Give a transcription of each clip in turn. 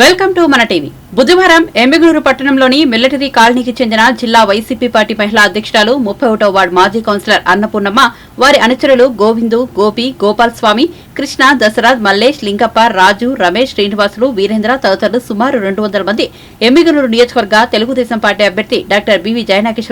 Welcome to మన TV. బుధవారం ఎమ్మిగూరు పట్టణంలోని మిలిటరీ కాలనీకి చెందిన జిల్లా వైసీపీ పార్టీ మహిళా అధ్యక్షురాలు ముప్పై ఒకటో వార్డు మాజీ కౌన్సిలర్ అన్నపూర్ణమ్మ వారి అనుచరులు గోవిందు గోపి గోపాల్ స్వామి కృష్ణ దశరథ్ మల్లేష్ లింగప్ప రాజు రమేష్ శ్రీనివాసులు వీరేంద్ర తదితరులు సుమారు రెండు వందల మంది ఎమ్మిగూరు నియోజకవర్గ తెలుగుదేశం పార్టీ అభ్యర్థి డాక్టర్ బివి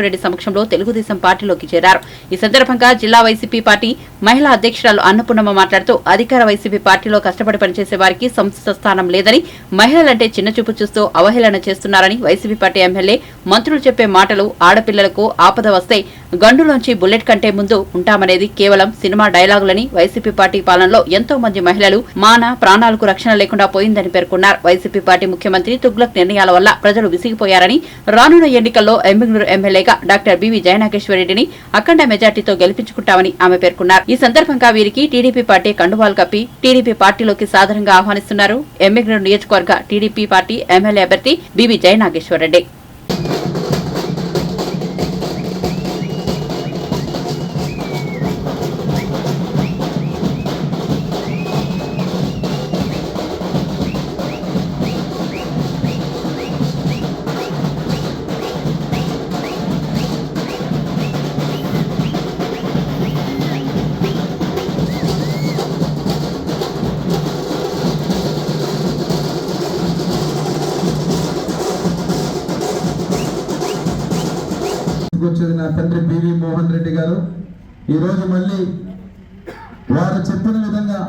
రెడ్డి సమక్షంలో తెలుగుదేశం పార్టీలోకి చేరారు. ఈ సందర్భంగా జిల్లా వైసీపీ పార్టీ మహిళా అధ్యక్షురాలు అన్నపూర్ణమ్మ మాట్లాడుతూ అధికార వైసీపీ పార్టీలో కష్టపడి పనిచేసే వారికి సంస్థ స్థానం లేదని మహిళలంటే చిన్నచూపు చూస్తూ అవహేళన చేస్తున్నారని వైసీపీ పార్టీ ఎమ్మెల్యే మంత్రులు చెప్పే మాటలు ఆడపిల్లలకు ఆపద వస్తే గండులోంచి బుల్లెట్ కంటే ముందు ఉంటామనేది కేవలం సినిమా డైలాగులని వైసీపీ పార్టీ పాలనలో ఎంతో మంది మహిళలు మాన ప్రాణాలకు రక్షణ లేకుండా పోయిందని పేర్కొన్నారు. వైసీపీ పార్టీ ముఖ్యమంత్రి తుగ్లక్ నిర్ణయాల వల్ల ప్రజలు విసిగిపోయారని రానున్న ఎన్నికల్లో ఎమ్మిగ్నూరు ఎమ్మెల్యేగా డాక్టర్ బివి జయనాగేశ్వరరెడ్డిని అఖండ మెజార్టీతో గెలిపించుకుంటామని ఆమె పేర్కొన్నారు. ఈ సందర్భంగా వీరికి టీడీపీ పార్టీ కండువాలు కప్పి టీడీపీ పార్టీలోకి సాధారణంగా ఆహ్వానిస్తున్నారు. ఎమ్మిగ్నూరు నియోజకవర్గ టీడీపీ పార్టీ ఎమ్మెల్యే అభ్యర్థి బీబీ జయనాగేశ్వరరెడ్డి. తండ్రి బివి మోహన్ రెడ్డి గారు ఈరోజు మళ్ళీ వారు చెప్పిన విధంగా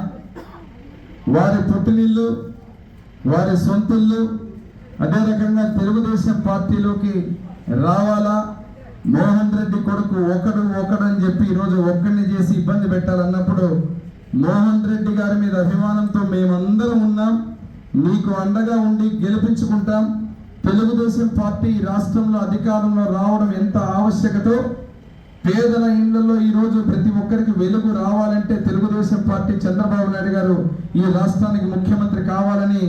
వారి పుట్టినిల్లు వారి సొంతిల్లు అదే రకంగా తెలుగుదేశం పార్టీలోకి రావాలా? మోహన్ రెడ్డి కొడుకు ఒకడు ఒకడు అని చెప్పి ఈరోజు ఒక్కడిని చేసి ఇబ్బంది పెట్టాలన్నప్పుడు మోహన్ రెడ్డి గారి మీద అభిమానంతో మేమందరం ఉన్నాం. మీకు అండగా ఉండి గెలిపించుకుంటాం. తెలుగుదేశం పార్టీ ఈ రాష్ట్రంలో అధికారంలో రావడం ఎంత ఆవశ్యకతో పేదల ఇళ్ళలో ఈ రోజు ప్రతి ఒక్కరికి వెలుగు రావాలంటే తెలుగుదేశం పార్టీ చంద్రబాబు నాయుడు గారు ఈ రాష్ట్రానికి ముఖ్యమంత్రి కావాలని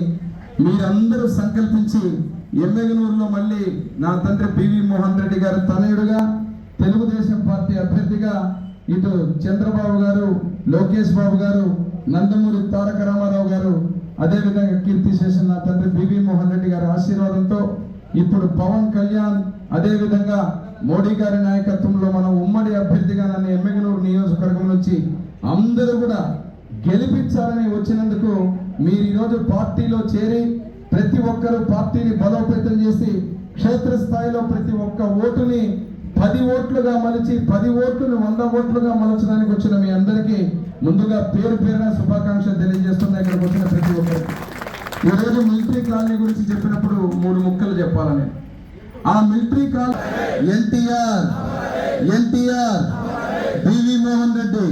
మీరందరూ సంకల్పించి ఎమ్మెగనూరులో మళ్ళీ నా తండ్రి పివి మోహన్ రెడ్డి గారు తనయుడుగా తెలుగుదేశం పార్టీ అభ్యర్థిగా ఇటు చంద్రబాబు గారు లోకేష్ బాబు గారు నందమూరి తారక రామారావు గారు అదేవిధంగా కీర్తి శేష ఇప్పుడు పవన్ కళ్యాణ్ అదేవిధంగా మోడీ గారి నాయకత్వంలో మనం ఉమ్మడి అభ్యర్థిగా నన్ను ఎమ్మెగనూరు నియోజకవర్గం నుంచి అందరూ కూడా గెలిపించాలని వచ్చినందుకు మీరు ఈరోజు పార్టీలో చేరి ప్రతి ఒక్కరూ పార్టీని బలోపేతం చేసి క్షేత్రస్థాయిలో ప్రతి ఒక్క ఓటుని పది ఓట్లుగా మలిచి పది ఓట్లను వంద ఓట్లుగా మలచడానికి వచ్చిన మీ అందరికీ ముందుగా పేరు పేరున శుభాకాంక్షలు తెలియజేస్తున్నా ఇక్కడికి వచ్చిన ప్రతి ఒక్కరు ఈరోజు మిలిటరీ కాలనీ గురించి చెప్పినప్పుడు మూడు ముక్కలు చెప్పాలని. ఆ military colony NTR NTR B V Mohan Reddy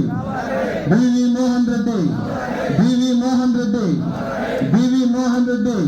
B V Mohan Reddy B V Mohan Reddy B V Mohan Reddy.